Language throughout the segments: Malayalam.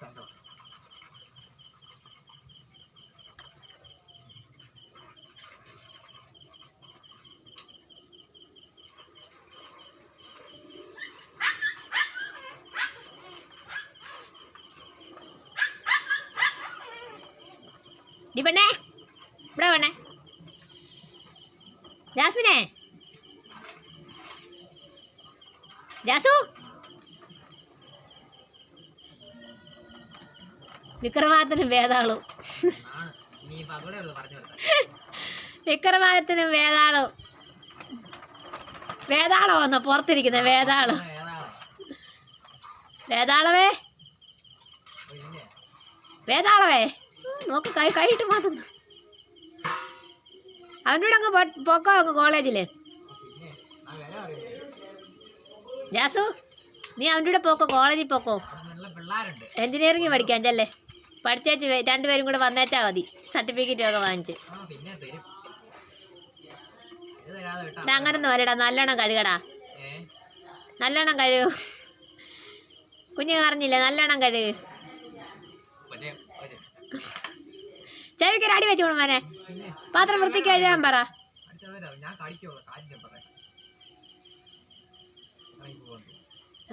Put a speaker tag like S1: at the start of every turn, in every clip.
S1: സന്തോഷം
S2: ഡി പെണ്ണേ ഇവിടെ പെണ്ണേ ജാസ്മിനെ ജാസു വിക്രമാദിത്യനും വേതാളും വിക്രമാദിത്യനും വേതാളും വേതാളോ വന്നോ പുറത്തിരിക്കുന്ന വേതാളം വേതാളവേ വേതാളവേ നോക്ക് കൈ കൈയിട്ട് മാറ്റുന്നു. അവന്റെ കൂടെ അങ്ങ് പൊക്കോ അങ്ങ്
S1: കോളേജിൽ.
S2: ജാസു നീ അവന്റെ കൂടെ പോക്കോ കോളേജിൽ പോക്കോ. എഞ്ചിനീയറിംഗ് പഠിക്കാൻ ചെല്ലേ. പഠിച്ചേച്ച് രണ്ടുപേരും കൂടെ വന്നേച്ചാ മതി. സർട്ടിഫിക്കറ്റ് ഒക്കെ വാങ്ങിച്ച്. അങ്ങനെ അങ്ങനൊന്നും അല്ലടാ നല്ലോണം കഴുകടാ. നല്ലോണം കഴുകു. കുഞ്ഞു പറഞ്ഞില്ലേ നല്ലോണം കഴുകു. ചെവിക്കൊരു അടി വെച്ചോളും മോനെ. പാത്രം വൃത്തിക്ക് കഴുകാൻ പറ.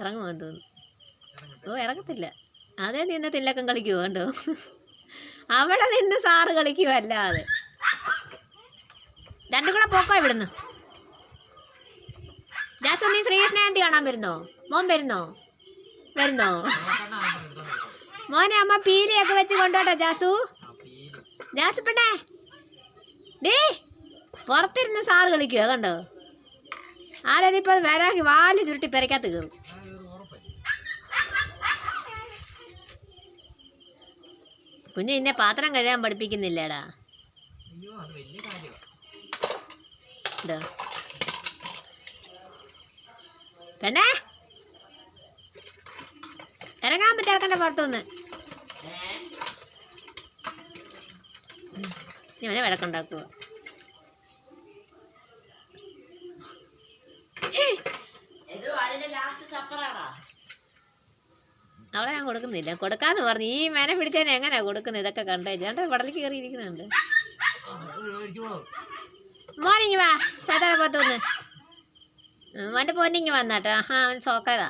S2: ഇറങ്ങുമോ തോന്നുന്നു. ഓ ഇറങ്ങത്തില്ല. അതേ നിന്ന് തില്ലക്കം കളിക്കുമോ കണ്ടോ? അവിടെ നിന്ന് സാറ് കളിക്കുമോ അല്ലാതെ രണ്ടും കൂടെ പോക്കോ ഇവിടുന്ന്. ജാസു നീ ശ്രീകൃഷ്ണ ആന്റി കാണാൻ വരുന്നോ? മോൻ വരുന്നോ? വരുന്നോ. മോനെ അമ്മ പീലിയൊക്കെ വെച്ച് കൊണ്ടോട്ടെ ജാസു. ജാസു പെണ്ണേ. ഡേ പുറത്തിരുന്ന് സാറ് കളിക്കുക കണ്ടോ? ആരാണിപ്പോൾ വരാൻ വരാക്കി വാൽ ചുരുട്ടി പെരക്കകത്ത് കയറും. കുഞ്ഞ് നിന്നെ പാത്രം കഴുകാൻ പഠിപ്പിക്കുന്നില്ലേടാ? ഇതാ. പെണ്ണേ? ഇറങ്ങാൻ പറ്റിറക്കണ്ട പുറത്തുനിന്ന്. നീ അവനെ വിളക്കുണ്ടാക്കുക അവളെ ഞാൻ കൊടുക്കുന്നില്ല. കൊടുക്കാന്ന് പറഞ്ഞു ഈ മെന പിടിച്ചാൽ എങ്ങനെയാ കൊടുക്കുന്നത് ഇതൊക്കെ കണ്ടേ. ചേട്ടൻ വടലേക്ക് കയറിയിരിക്കുന്നുണ്ട് മോർണിംഗ് വാ. സാധാരണ പോത്തൊന്ന് വണ്ടി പോന്നിങ്ങി വന്നാട്ടോ ആ അവൻ സോക്കതാ.